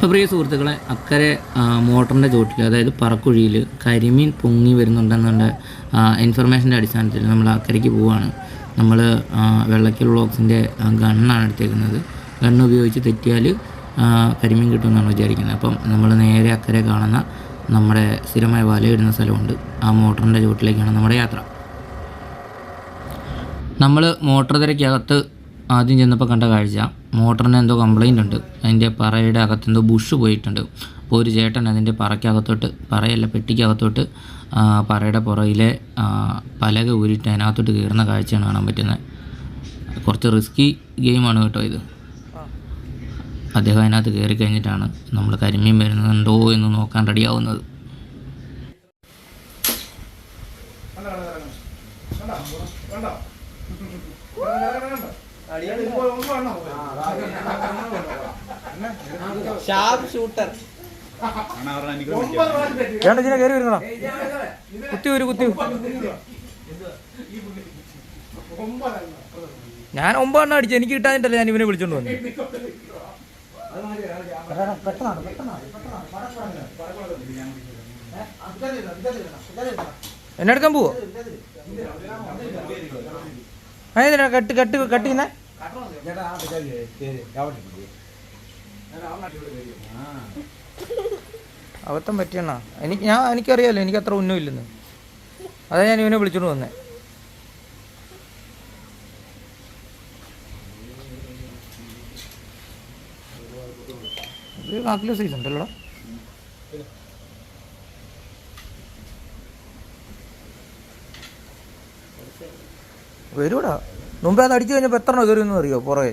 അപ്പോൾ പ്രിയ സുഹൃത്തുക്കളെ അക്കരെ മോട്ടറിന്റെ ചോട്ടിൽ അതായത് പറക്കുഴിയിൽ കരിമീൻ പൊങ്ങി വരുന്നുണ്ടെന്നുള്ള ഇൻഫർമേഷന്റെ അടിസ്ഥാനത്തിൽ നമ്മൾ അക്കരയ്ക്ക് പോവുകയാണ് നമ്മൾ വെള്ളക്കൽ ബ്ലോക്സിന്റെ ഗണ്ണാണ് എടുത്തേക്കുന്നത്. ഗണ്ണ് ഉപയോഗിച്ച് തെറ്റിയാൽ കരിമീൻ കിട്ടുമെന്നാണ് വിചാരിക്കുന്നത്. അപ്പം നമ്മൾ നേരെ അക്കരെ കാണുന്ന നമ്മുടെ സ്ഥിരമായ ഇടുന്ന സ്ഥലമുണ്ട്. ആ മോട്ടറിന്റെ ചോട്ടിലേക്കാണ് നമ്മുടെ യാത്ര. നമ്മൾ മോട്ടർ തിരക്കകത്ത് ആദ്യം ചെന്നപ്പോൾ കണ്ട കാഴ്ച. മോട്ടറിന് എന്തോ കംപ്ലൈന്റ് ഉണ്ട്. അതിന്റെ പറയുടെ അകത്തെന്തോ ബുഷ് പോയിട്ടുണ്ട്. അപ്പോൾ ഒരു ചേട്ടൻ അതിന്റെ പറയ്ക്കകത്തോട്ട് പറയല്ല പെട്ടിക്കകത്തോട്ട് പറയുടെ പുറകിലെ പലക ഊരിട്ട് അതിനകത്തോട്ട് കയറുന്ന കാഴ്ചയാണ് കാണാൻ പറ്റുന്നത് കുറച്ച് റിസ്കി ഗെയിമാണ് കേട്ടോ ഇത്. അദ്ദേഹം അതിനകത്ത് കയറി കഴിഞ്ഞിട്ടാണ് നമ്മൾ കരിമീൻ വരുന്നുണ്ടോ എന്ന് നോക്കാൻ റെഡിയാവുന്നത് ഷൂട്ടർ വേണ്ട. കയറി കുത്തി ഒരു കുത്തി. ഞാൻ ഒമ്പതെണ്ണം അടിച്ചു എനിക്ക് കിട്ടാതിട്ടല്ല ഞാൻ ഇവനെ വിളിച്ചോണ്ട് വന്നു. എന്നെ എടുക്കാൻ പോവോ? അതിനാ കട്ട് കട്ട് അബദ്ധം പറ്റിയണ്ണ എനിക്ക് ഞാൻ എനിക്കറിയാലോ എനിക്ക് അത്ര ഉന്നമില്ലെന്ന് അതാ ഞാൻ ഇവനെ വിളിച്ചോണ്ട് വന്നേ. ഇത് സൈസ് ഉണ്ടല്ലോ വരൂടാ മുമ്പേ അത് അടിച്ചു കഴിഞ്ഞപ്പോ എത്ര കയറി എന്ന് അറിയോ പുറകെ.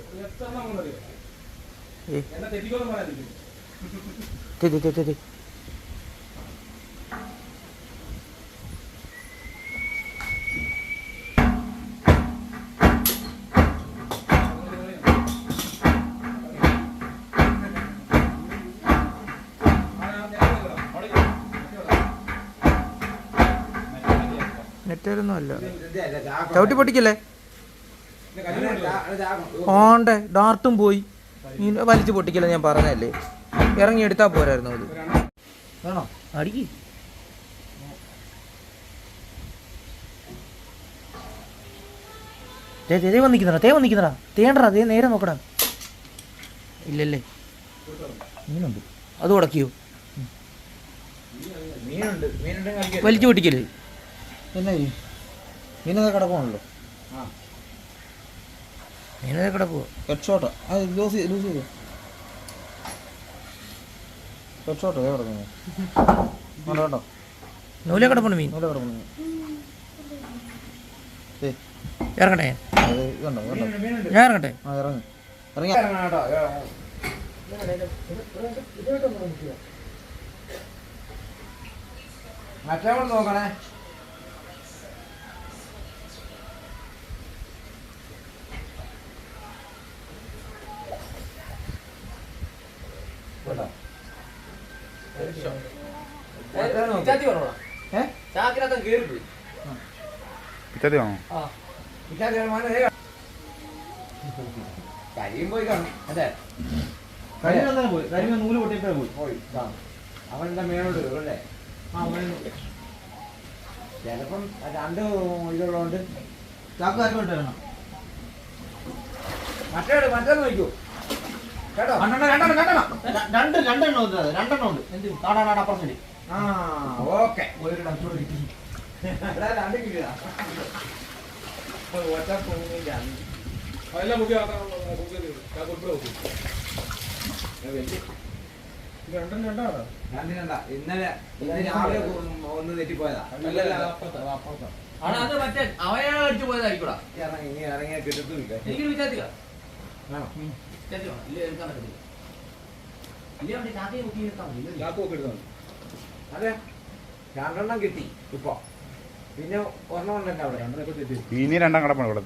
നെറ്റേരൊന്നും അല്ല ചവിട്ടി പൊട്ടിക്കല്ലേ? ഓണ്ടേ ഡാർട്ടും പോയി. ഇങ്ങനെ വലിച്ചു പൊട്ടിക്കില്ല ഞാൻ പറഞ്ഞല്ലേ ഇറങ്ങി എടുത്താ പോരായിരുന്നു അത് വേണോ അടിക്ക്. തേ വന്നിക്കുന്നടാ തേ വന്നിക്കുന്നടാ. തേണ്ടടാ തേ നേരെ നോക്കടാ. ഇല്ലല്ലേ. മീനുണ്ട്. അത് ഉടക്കിയോ? വലിച്ചു പൊട്ടിക്കല്ലേ പിന്നെ മീനൊക്കെ കിടപ്പുണ്ടല്ലോ മീനൊക്കെ കിടക്കുവോ ഹെഡ് ഷോട്ട് അത് ലൂസ്. ലൂസ് ചെയ്തു ഹെഡ് ഷോട്ട് അതേ കിടക്കുന്നു വേണ്ട കേട്ടോ നൂലെ കിടപ്പുണ്ട് മീൻ. ഇവിടെ കിടപ്പുണ്ട് മീൻ ഇറങ്ങട്ടെ ഞാൻ ഇറങ്ങട്ടെ? ആ ഇറങ്ങി. ഇറങ്ങി. മറ്റേ നോക്കണേ. പിറ്റത്തെ വേണോ? കരിയും പോയി കാണും. അതെ കരിമ പോയി. കരിമ നൂൽ പൊട്ടിയപ്പോ പോയി. പോയി അവന്റെ മേലോട്ട് വരും അല്ലേ? ചിലപ്പം രണ്ട് ഇതുള്ളതുകൊണ്ട് ചാക്ക് കാര്യം വരണം. മറ്റേ മറ്റേ നോക്കൂ രണ്ട് രണ്ടെണ്ണം ഉണ്ട് രണ്ടെണ്ണം ഉണ്ട്. എന്ത്? കാണാനാണ് അപ്പുറം ആ ഓക്കെ. ഒരു രണ്ടു രണ്ട് ഇന്നലെ ഇന്ന് രാവിലെ ഒന്ന് തെറ്റിപ്പോയതാ. മറ്റേ അവയാണ് അടിച്ചു ഇനി കിട്ടത്തുമില്ല. എനിക്ക് വിചാരിക്കുക രണ്ടെണ്ണം കിട്ടി ഇപ്പൊ. പിന്നെ ഒരെണ്ണം ഉണ്ടല്ലോ അവിടെ ഇനി രണ്ടാം കടപ്പാണ് ഇവിടെ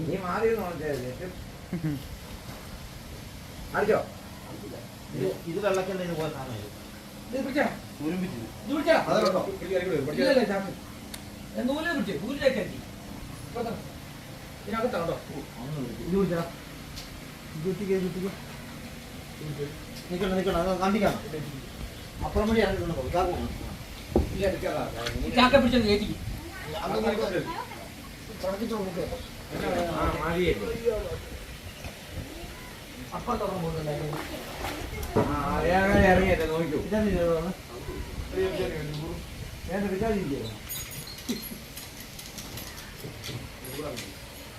നീ മാറി അടിച്ചോ? ഇത് ഇല്ല പോയ സാധനം ഇത് പിടിച്ചാ? ഇത് ഇതിനകത്താണോ? ഇത് പിടിച്ചാ കുത്തിക്കേ കുത്തിക്കേ. നിൽക്കണം നിൽക്കണം കണ്ടിക്കണം? അപ്പുറം വഴി ഇറങ്ങിക്കൊണ്ട് പോകും ഇതാ പോകും ചാക്ക പിടിച്ചൊന്ന് കയറ്റിക്ക് അപ്പം തുറന്നു പോകുന്നുണ്ടായിരുന്നു ഇറങ്ങിയല്ലേ നോക്കൂ ഇതാണ് വേണ്ട വിചാരിക്കേ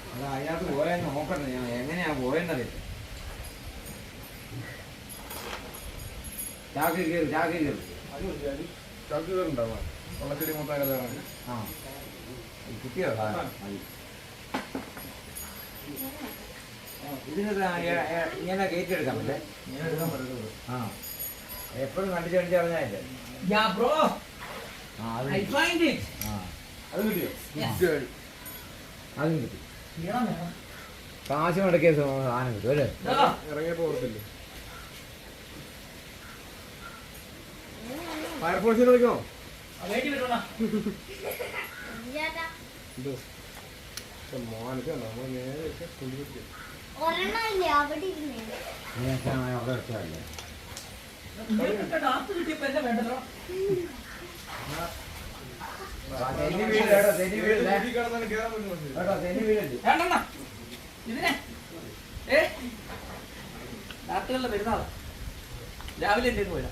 അല്ല അതിനകത്ത് പോയാൽ നോക്കട്ടെ ഞാൻ എങ്ങനെയാ പോയേണ്ടത്? ചാക്കി കയറി ചാക്കി കയറി ആ. കിട്ടിയോ ഇതിന് ഇങ്ങനെ കയറ്റി എടുക്കാൻ പറ്റേ? ആ. എപ്പോഴും കണ്ടിച്ച് കണ്ടിച്ച് അറിഞ്ഞാലേ യാ ബ്രോ. അത് ഐ ഫൈൻഡ് ഇറ്റ്. ആ. അത് കിട്ടിയോ? അതും കിട്ടി. കാശ് മുടക്കിയ സാധനം കിട്ടും അല്ലേ? വിളിക്കണോ ആ, വേണ്ടി വരുവാ ഒരെണ്ണല്ലേ അവിടെ ഇതിനെ. പോയാ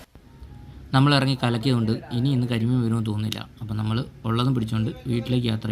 നമ്മൾ ഇറങ്ങി കലക്കിയതുകൊണ്ട് ഇനി ഇന്ന് കരിമീൻ വരുമെന്ന് തോന്നുന്നില്ല. അപ്പം നമ്മൾ ഉള്ളതും പിടിച്ചുകൊണ്ട് വീട്ടിലേക്ക് യാത്ര